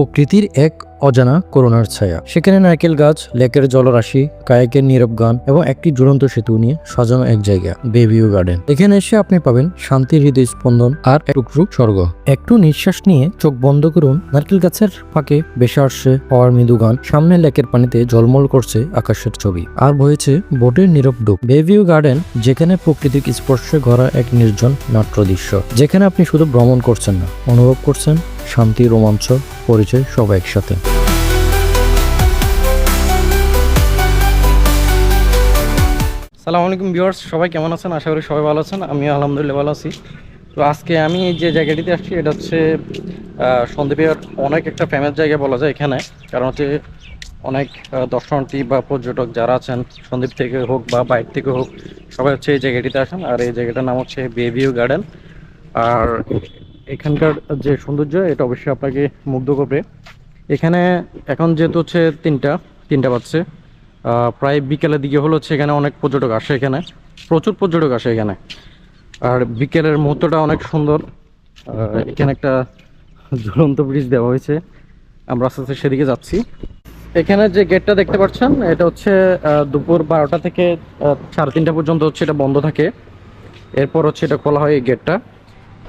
প্রকৃতির এক অজানা করোনার ছায়া। সেখানে নারকেল গাছ, লেকের জলরাশি, কায়াকের নীরব গান এবং একটি ঝুলন্ত সেতু নিয়ে সাজানো এক জায়গা বেবিউ গার্ডেন এখানে এসে আপনি পাবেন শান্তির হৃদয় স্পন্দন আর টুকরুক স্বর্গ। একটু নিঃশ্বাস নিয়ে চোখ বন্ধ করুন নারকেল গাছের ফাঁকে বেশে আসছে হওয়ার মৃদু গান। সামনে লেকের পানিতে জলমল করছে আকাশের ছবি। আর বহেছে বোটের নীরব ডুব। বেভিউ গার্ডেন যেখানে প্রকৃতিক স্পর্শে গড়া এক নির্জন নাট্য দৃশ্য যেখানে আপনি শুধু ভ্রমণ করছেন না, অনুভব করছেন শান্তি, রোমাঞ্চ, পরিচয় সব একসাথে। সালাম আলাইকুম ভিউয়ার্স, সবাই কেমন আছেন? আশা করি সবাই ভালো আছেন আমি আলহামদুলিল্লাহ ভালো আছি। তো আজকে আমি যে জায়গাটিতে আসছি, এটা হচ্ছে সন্দ্বীপের অনেক একটা ফেমাস জায়গা বলা যায় এখানে। কারণ হচ্ছে অনেক দর্শনার্থী বা পর্যটক যারা আছেন, সন্দ্বীপ থেকে হোক বা বাইরে থেকে হোক, সবাই হচ্ছে এই জায়গাটিতে আসেন। আর এই জায়গাটার নাম হচ্ছে বেভিউ গার্ডেন আর এখানকার যে সৌন্দর্য, এটা অবশ্যই আপনাকে মুগ্ধ করবে। এখানে এখন যেহেতু হচ্ছে তিনটা তিনটা বাজছে। প্রায় বিকেলের দিকে হলো হচ্ছে এখানে অনেক পর্যটক আসে এখানে। প্রচুর পর্যটক আসে এখানে। আর বিকেলের মুহূর্তটা অনেক সুন্দর। এখানে একটা ঝুলন্ত ব্রিজ দেওয়া হয়েছে। আমরা আস্তে আস্তে সেদিকে যাচ্ছি। এখানে যে গেটটা দেখতে পাচ্ছেন, এটা হচ্ছে দুপুর বারোটা থেকে সাড়ে তিনটা পর্যন্ত হচ্ছে এটা বন্ধ থাকে। এরপর হচ্ছে এটা খোলা হয় এই গেটটা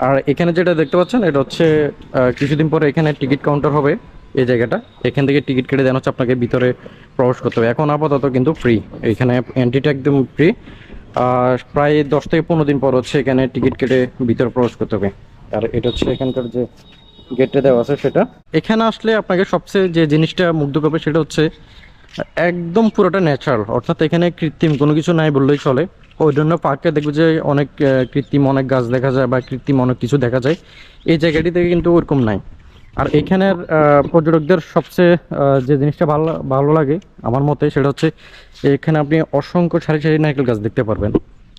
আর এখানে যেটা দেখতে পাচ্ছেন, এটা হচ্ছে কিছুদিন পরে এখানে টিকিট কাউন্টার হবে এই জায়গাটা। এখান থেকে টিকিট কেটে দেন হচ্ছে আপনাকে ভিতরে প্রবেশ করতে হবে। এখন আপাতত কিন্তু ফ্রি এখানে এন্ট্রিটা একদম ফ্রি আর প্রায় দশ থেকে পনেরো দিন পর হচ্ছে এখানে টিকিট কেটে ভিতরে প্রবেশ করতে হবে। আর এটা হচ্ছে এখানকার যে গেটটা দেওয়া আছে সেটা। এখানে আসলে আপনাকে সবচেয়ে যে জিনিসটা মুগ্ধ করবে সেটা হচ্ছে, একদম পুরোটা ন্যাচারাল অর্থাৎ এখানে কৃত্রিম কোনো কিছু নাই বললেই চলে। ওই জন্য পার্কে দেখবে যে অনেক কৃত্রিম অনেক গাছ দেখা যায় বা কৃত্রিম অনেক কিছু দেখা যায়। এই জায়গাটিতে কিন্তু ওরকম নাই। আর এখানের পর্যটকদের সবচেয়ে যে জিনিসটা ভালো ভালো লাগে আমার মতে সেটা হচ্ছে এখানে আপনি অসংখ্য সারি সারি নারকেল গাছ দেখতে পারবেন।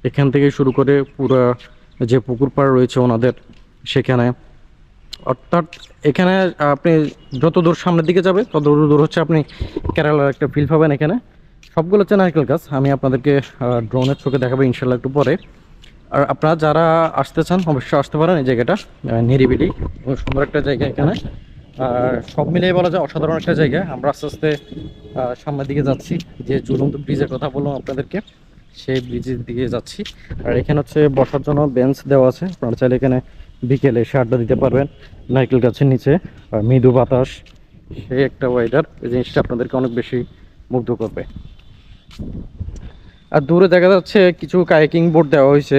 এখান থেকে শুরু করে পুরো যে পুকুর পাড় রয়েছে ওনাদের সেখানে। অর্থাৎ এখানে আপনি যত দূর সামনের দিকে যাবে তত দূর হচ্ছে আপনি কেরালার একটা ফিল পাবেন এখানে। সবগুলো হচ্ছে নারকেল গাছ। আমি আপনাদেরকে ড্রোনের চোখে দেখাবো ইনশাল্লাহ একটু পরে। আর আপনারা যারা আসতে চান, অবশ্যই আসতে পারেন এই জায়গাটা নিরিবিলি। সুন্দর একটা জায়গা এখানে। আর সব মিলিয়ে বলা যায় অসাধারণ একটা জায়গা। আমরা আস্তে আস্তে সামনের দিকে যাচ্ছি। যে ঝুলন্ত ব্রিজের কথা বললাম আপনাদেরকে, সেই ব্রিজের দিকে যাচ্ছি। আর এখানে হচ্ছে বসার জন্য বেঞ্চ দেওয়া আছে। আপনারা চাইলে এখানে বিকেলে এসে আড্ডা দিতে পারবেন নারকেল গাছের নিচে। মৃদু বাতাস, সেই একটা ওয়েদার এই জিনিসটা আপনাদেরকে অনেক বেশি মুগ্ধ করবে। আর দূরে দেখা যাচ্ছে কিছু কায়াকিং বোর্ড দেওয়া হয়েছে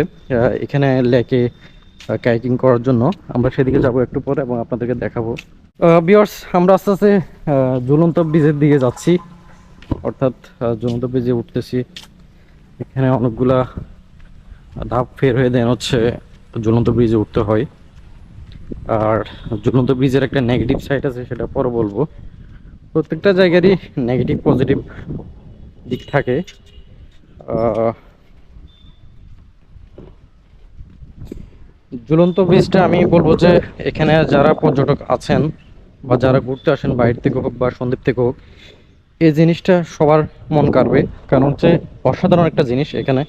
এখানে লেকে কায়াকিং করার জন্য। আমরা সেদিকে যাব একটু পরে এবং আপনাদেরকে দেখাবো। বিয়ার্স আমরা আস্তে আস্তে ঝুলন্ত ব্রিজের দিকে যাচ্ছি। অর্থাৎ ঝুলন্ত ব্রিজে উঠতেছি। এখানে অনেকগুলা ধাপ ফের হয়ে দেন হচ্ছে ঝুলন্ত ব্রিজে উঠতে হয়। আর ঝুলন্ত ব্রিজের একটা নেগেটিভ সাইড আছে সেটা পরে বলব। প্রত্যেকটা জায়গারই নেগেটিভ পজিটিভ দিক থাকে। ঝুলন্ত ব্রিজটা আমি বলব যে এখানে যারা পর্যটক আছেন বা যারা ঘুরতে আসেন বাইরে থেকে হোক বা সন্দ্বীপ থেকে হোক, এই জিনিসটা সবার মন কাড়বে। কারণ হচ্ছে অসাধারণ একটা জিনিস এখানে।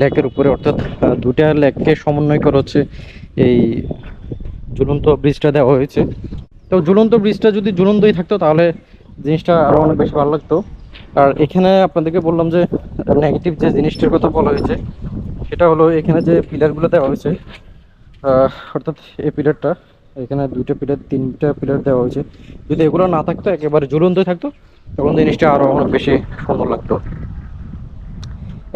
লেকের উপরে, অর্থাৎ দুটা লেককে সমন্বয় করে হচ্ছে এই ঝুলন্ত ব্রিজটা দেওয়া হয়েছে। তো ঝুলন্ত ব্রিজটা যদি ঝুলন্তই থাকতো তাহলে জিনিসটা আরও অনেক বেশি ভালো লাগতো। আর এখানে আপনাদেরকে বললাম যে নেগেটিভ যে জিনিসটার কথা বলা হয়েছে, সেটা হলো এখানে যে পিলারগুলো দেওয়া হয়েছে অর্থাৎ এই পিলারটা এখানে দুইটা পিলার তিনটা পিলার দেওয়া হয়েছে। যদি এগুলো না থাকতো, একেবারে ঝুলন্তই থাকতো, তখন জিনিসটা আরও অনেক বেশি সুন্দর লাগতো।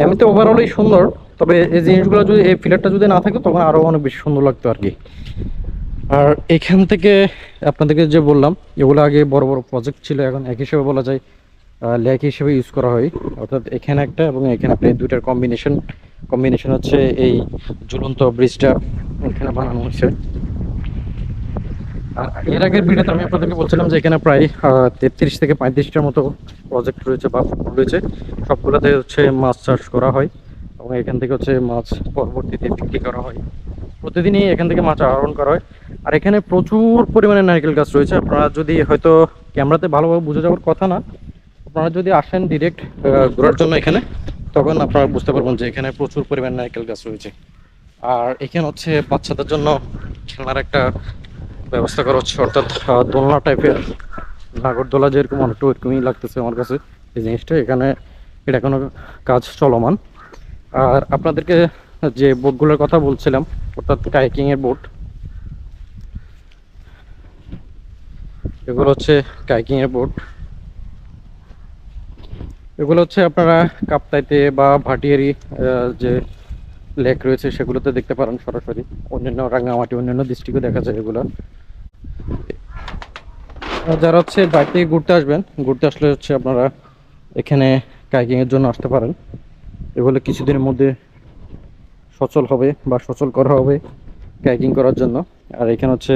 এমনিতে ওভারঅলই সুন্দর, তবে এই জিনিসগুলো যদি, এই পিলারটা যদি না থাকতো, তখন আরও অনেক বেশি সুন্দর লাগতো আর কি। আর এখান থেকে আপনাদেরকে যে বললাম, এগুলো আগে বড় বড় প্রজেক্ট ছিল, এখন এক হিসেবে বলা যায়। লেক হিসেবে ইউজ করা হয়। অর্থাৎ এখানে একটা এবং এখানে আপনি দুইটার কম্বিনেশন কম্বিনেশন হচ্ছে এই ঝুলন্ত ব্রিজটা এখানে বানানো হয়েছে। আর এর আগের ভিডিওতে আমি আপনাদেরকে বলছিলাম যে এখানে প্রায় তেত্রিশ থেকে পঁয়ত্রিশটার মতো প্রজেক্ট রয়েছে বা রয়েছে। সবগুলোতে হচ্ছে মাছ চাষ করা হয় এবং এখান থেকে হচ্ছে মাছ পরবর্তীতে বিক্রি করা হয়। প্রতিদিনই এখান থেকে মাছ আহরণ করা হয়। আর এখানে প্রচুর পরিমাণে নারকেল গাছ রয়েছে। আপনারা যদি হয়তো ক্যামেরাতে ভালোভাবে বুঝে যাওয়ার কথা না আপনারা যদি আসেন ডিরেক্ট ঘোরার জন্য এখানে, তখন আপনারা বুঝতে পারবেন যে এখানে প্রচুর পরিমাণে নারকেল গাছ রয়েছে। আর এখানে হচ্ছে বাচ্চাদের জন্য খেলনার একটা ব্যবস্থা করা হচ্ছে, অর্থাৎ দোলনা টাইপের নাগরদোলা যেরকম, অনেকটা ওইরকমই লাগতেছে আমার কাছে। এই জিনিসটা এখানে, এটা কোনো কাজ চলমান। আর আপনাদেরকে যে বোটগুলোর কথা বলছিলাম, অর্থাৎ কাইকিং এর বোট, এগুলো হচ্ছে কাইকিং এর বোট। এগুলো হচ্ছে আপনারা কাপ্তাইতে বা ভাটিয়ারি যে লেক রয়েছে সেগুলোতে দেখতে পারেন সরাসরি। অন্যান্য রাঙ্গামাটি, অন্যান্য ডিস্ট্রিক্টে দেখা যায় এগুলো। যারা হচ্ছে বাইরে থেকে ঘুরতে আসবেন, ঘুরতে আসলে হচ্ছে আপনারা এখানে কাইকিং এর জন্য আসতে পারেন। এগুলো কিছুদিনের মধ্যে সচল হবে বা সচল করা হবে কাইকিং করার জন্য। আর এখানে হচ্ছে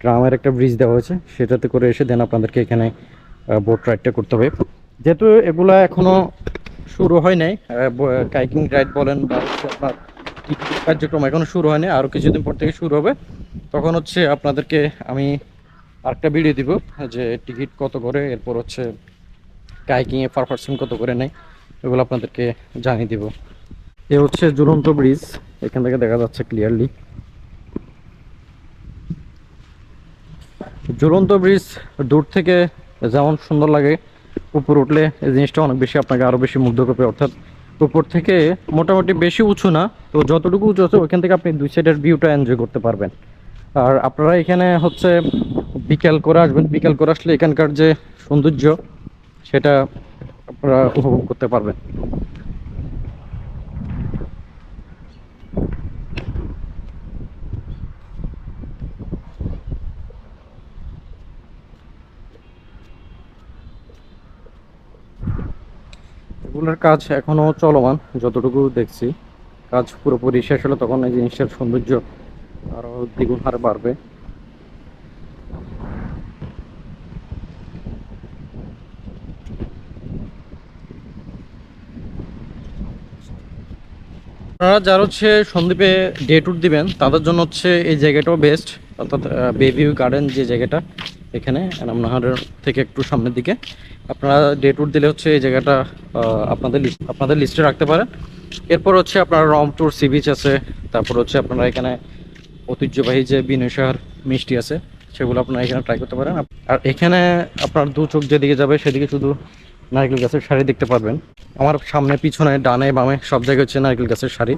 ড্রামের একটা ব্রিজ দেওয়া হয়েছে, সেটাতে করে এসে দেন আপনাদেরকে এখানে বোট রাইডটা করতে হবে। যেহেতু এগুলা এখনও শুরু হয় নাই কাইকিং রাইড বলেন বা আপনার কার্যক্রম এখনও শুরু হয়নি আরও কিছুদিন পর থেকে শুরু হবে। তখন হচ্ছে আপনাদেরকে আমি আরেকটা ভিডিও দিব, যে টিকিট কত করে, এরপর হচ্ছে কাইকিংয়ে পার পার্সন কত করে নেয়, এগুলো আপনাদেরকে জানিয়ে দিব। এ হচ্ছে ঝুলন্ত ব্রিজ এখান থেকে দেখা যাচ্ছে ক্লিয়ারলি ঝুলন্ত ব্রিজ দূর থেকে যেমন সুন্দর লাগে উপর উঠলে এই জিনিসটা অনেক বেশি আপনাকে আরও বেশি মুগ্ধ করবে, অর্থাৎ উপর থেকে মোটামুটি বেশি উঁচু না, তো যতটুকু উঁচু আছে ওইখান থেকে আপনি দুই সাইডের ভিউটা এনজয় করতে পারবেন। আর আপনারা এখানে হচ্ছে বিকেল করে আসবেন, বিকেল করে আসলে এখানকার যে সৌন্দর্য, সেটা আপনারা উপভোগ করতে পারবেন। এগুলোর কাজ এখনও চলমান, যতটুকু দেখছি। কাজ পুরোপুরি শেষ হলে তখন এই জিনিসটার সৌন্দর্য আরও দ্বিগুণ হারে বাড়বে। আপনারা যারা হচ্ছে সন্দীপে ডে ট্যুর দিবেন, তাদের জন্য হচ্ছে এই জায়গাটাও বেস্ট অর্থাৎ বেবি গার্ডেন যে জায়গাটা, এখানে রামনাহারের থেকে একটু সামনের দিকে। আপনারা ডে ট্যুর দিলে হচ্ছে এই জায়গাটা আপনাদের লিস্ট আপনাদের লিস্টে রাখতে পারেন। এরপর হচ্ছে আপনার রংপুর সি বিচ আছে, তারপর হচ্ছে আপনারা এখানে ঐতিহ্যবাহী যে বিনয়সার মিষ্টি আছে, সেগুলো আপনারা এখানে ট্রাই করতে পারেন। আর এখানে আপনার দু চোখ যেদিকে যাবে, সেদিকে শুধু নারকেল গাছের শাড়ি দেখতে পারবেন। আমার সামনে, পিছনে, ডানে, বামে সব জায়গায় হচ্ছে নারকেল গাছের শাড়ি।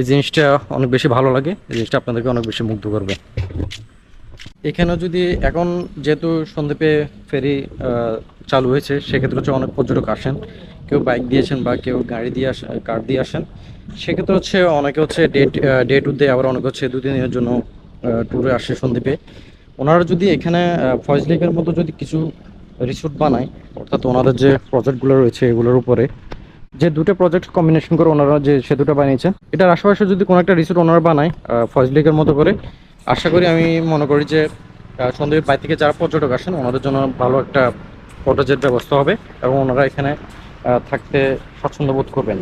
এই জিনিসটা অনেক বেশি ভালো লাগে, এই জিনিসটা আপনাদেরকে অনেক বেশি মুগ্ধ করবে। এখানে যদি এখন যেহেতু সন্দ্বীপে ফেরি চালু হয়েছে, সেক্ষেত্রে হচ্ছে অনেক পর্যটক আসেন। কেউ বাইক দিয়েছেন বা কেউ গাড়ি দিয়ে আসেন কার দিয়ে আসেন। সেক্ষেত্রে হচ্ছে অনেকে হচ্ছে ডেট ডে টু দেয় আবার অনেকে হচ্ছে দু তিন জন্য ট্যুরে আসে সন্দ্বীপে ওনারা যদি এখানে ফয়েজ লেকের মতো যদি কিছু রিসোর্ট বানায়, অর্থাৎ ওনাদের যে প্রজেক্টগুলো রয়েছে এগুলোর উপরে, যে দুটো প্রজেক্ট কম্বিনেশন করে ওনারা যে সেতুটা বানিয়েছেন, এটার আশেপাশে যদি কোনো একটা রিসোর্ট ওনারা বানায় ফয়েজ লেকের মতো করে আশা করি আমি মনে করি যে আহ, বাড়ি থেকে যারা পর্যটক আসেন ওনাদের জন্য ভালো একটা কটেজের ব্যবস্থা হবে এবং ওনারা এখানে থাকতে স্বাচ্ছন্দ্য বোধ করবেন।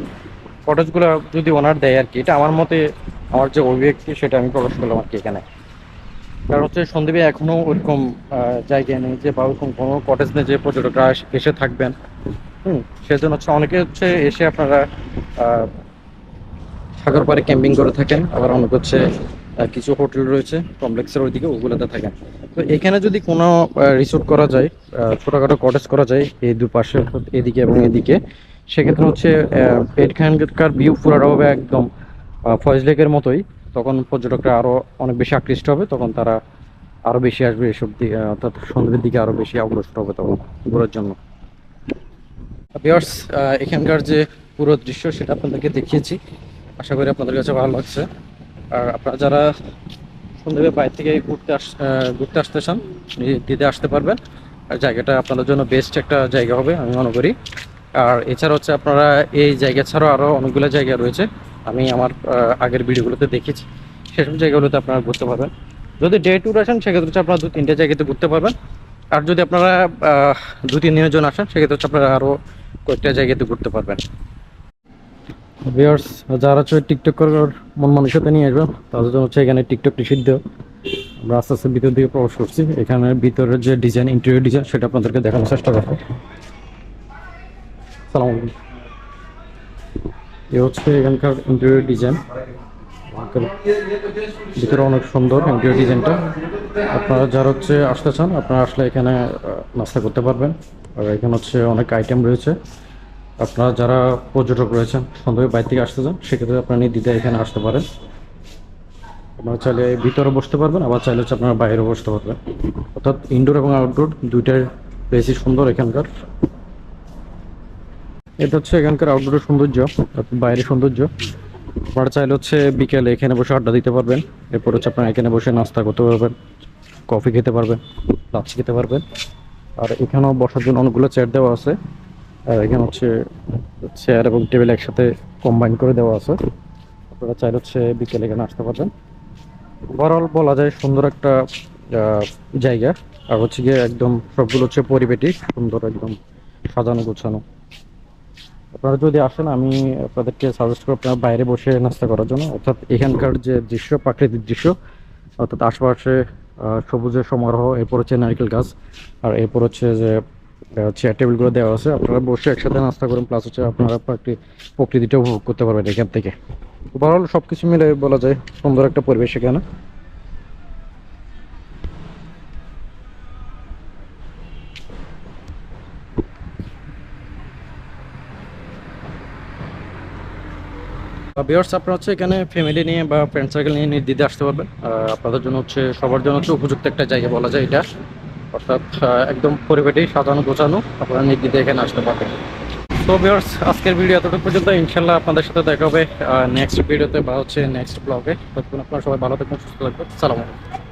কটেজগুলো যদি ওনার দেয় আর কি এটা আমার মতে আমার যে অভিব্যক্তি সেটা আমি প্রকাশ করলাম আর কি এখানে। কারণ হচ্ছে সন্দ্বীপে এখনও ওইরকম জায়গায় নেই যে বা ওরকম কোনো কটেজ নেই যে পর্যটকরা এসে- থাকবেন। হুম সেজন্য হচ্ছে অনেকে হচ্ছে এসে আপনারা সাগর পাড়ে ক্যাম্পিং করে থাকেন আবার অনেক হচ্ছে কিছু হোটেল রয়েছে কমপ্লেক্সের ওইদিকে, ওগুলোতে থাকেন। তো এখানে যদি কোনো রিসোর্ট করা যায় ছোটখাটো কটেজ করা যায়, এই দুপাশে এদিকে এবং এদিকে, সেক্ষেত্রে হচ্ছে এখানকার ভিউ পুরোটা হবে একদম ফয়েজ লেকের মতোই। তখন পর্যটকরা আরও অনেক বেশি আকৃষ্ট হবে, তখন তারা আরও বেশি আসবে এসব দিকে, অর্থাৎ সন্ধ্যের দিকে আরও বেশি অগ্রসর হবে তখন ঘোরার জন্য। ভিউয়ার্স এখানকার যে পুরো দৃশ্য, সেটা আপনাদেরকে দেখিয়েছি। আশা করি আপনাদের কাছে ভালো লাগছে। আর আপনারা যারা সন্ধ্যে বাইরে থেকে ঘুরতে আস ঘুরতে আসতে চান দিতে আসতে পারবেন। আর জায়গাটা আপনাদের জন্য বেস্ট একটা জায়গা হবে, আমি মনে করি। আর এছাড়া হচ্ছে আপনারা এই জায়গা ছাড়াও আরও অনেকগুলো জায়গা রয়েছে, আমি আমার আগের ভিডিওগুলোতে দেখেছি। সেসব জায়গাগুলোতে আপনারা ঘুরতে পারবেন। যদি ডে ট্যুর আসেন, সেক্ষেত্রে হচ্ছে আপনারা দু তিনটে জায়গাতে ঘুরতে পারবেন। আর যদি আপনারা দু তিন দিনের জন্য আসেন, সেক্ষেত্রে হচ্ছে আপনারা আরও কয়েকটা জায়গাতে ঘুরতে পারবেন। ভিউয়ার্স যারা হচ্ছে টিকটক করার মন মানসিকতা নিয়ে আসবেন, তাদের জন্য হচ্ছে এখানে টিকটক নিষিদ্ধ আমরা আস্তে আস্তে ভিতর দিকে প্রবেশ করছি। এখানে ভিতরের যে ডিজাইন ইন্টেরিয়র ডিজাইন সেটা আপনাদেরকে দেখানোর চেষ্টা করব। সালাম এ হচ্ছে এখানকার ইন্টেরিয়র ডিজাইন ভিতরে অনেক সুন্দর ইন্টেরিয়র ডিজাইনটা আপনারা যারা হচ্ছে আসতে চান, আপনারা আসলে এখানে নাস্তা করতে পারবেন। আর এখানে হচ্ছে অনেক আইটেম রয়েছে। আপনারা যারা পর্যটক রয়েছেন, সন্ধ্যায় বাইরে থেকে আসতে চান, সেক্ষেত্রে আপনারা নির্দ্বিধায় এখানে আসতে পারেন। আপনারা চাইলে ভিতরে বসতে পারবেন, আবার চাইলে হচ্ছে আপনারা বাইরেও বসতে পারবেন। অর্থাৎ ইনডোর এবং আউটডোর দুইটার বেশি সুন্দর এখানকার। এটা হচ্ছে এখানকার আউটডোরের সৌন্দর্য বাইরের সৌন্দর্য। আপনারা চাইলে হচ্ছে বিকেলে এখানে বসে আড্ডা দিতে পারবেন, এরপর হচ্ছে আপনারা এখানে বসে নাস্তা করতে পারবেন, কফি খেতে পারবেন লাচ্ছি খেতে পারবেন। আর এখানেও বসার জন্য অনেকগুলো চেয়ার দেওয়া আছে। আর এখানে হচ্ছে চেয়ার এবং টেবিল একসাথে কম্বাইন করে দেওয়া আছে। আপনারা চাইলে হচ্ছে বিকেলে এখানে আসতে পারবেন। ওভারঅল বলা যায় সুন্দর একটা জায়গা। আর হচ্ছে গিয়ে একদম সবগুলো হচ্ছে পরিবেটি সুন্দর একদম সাজানো গোছানো। আপনারা যদি আসেন, আমি আপনাদেরকে সাজেস্ট করব আপনারা বাইরে বসে নাস্তা করার জন্য। অর্থাৎ এখানকার যে দৃশ্য, প্রাকৃতিক দৃশ্য, অর্থাৎ আশেপাশে সবুজের সমারোহ, এরপর হচ্ছে নারকেল গাছ, আর এরপর হচ্ছে যে চেয়ার টেবিলগুলো দেওয়া আছে। আপনারা বসে একসাথে নাস্তা করেন প্লাস হচ্ছে আপনারা প্রাকৃ- প্রকৃতিটা উপভোগ করতে পারবেন এখান থেকে। ওভারঅল সব কিছু মিলে বলা যায়, সুন্দর একটা পরিবেশ এখানে। বিয়ার্স আপনারা হচ্ছে এখানে ফ্যামিলি নিয়ে বা ফ্রেন্ড সার্কেল নিয়ে নির্দিদে আসতে পারবেন। আপনাদের জন্য হচ্ছে, সবার জন্য হচ্ছে উপযুক্ত একটা জায়গা বলা যায় এটা। অর্থাৎ একদম পরিবেটি সাজানো, গোছানো, আপনারা নির্দিতে এখানে আসতে পারবেন। তো ভিওর্স আজকের ভিডিও এতটুকু পর্যন্ত। ইনশাল্লাহ আপনাদের সাথে দেখা হবে নেক্সট ভিডিওতে বা হচ্ছে নেক্সট ব্লগে ততক্ষণ আপনারা সবাই ভালো থাকবেন, সুস্থ থাকবেন। সালাম আলাইকুম।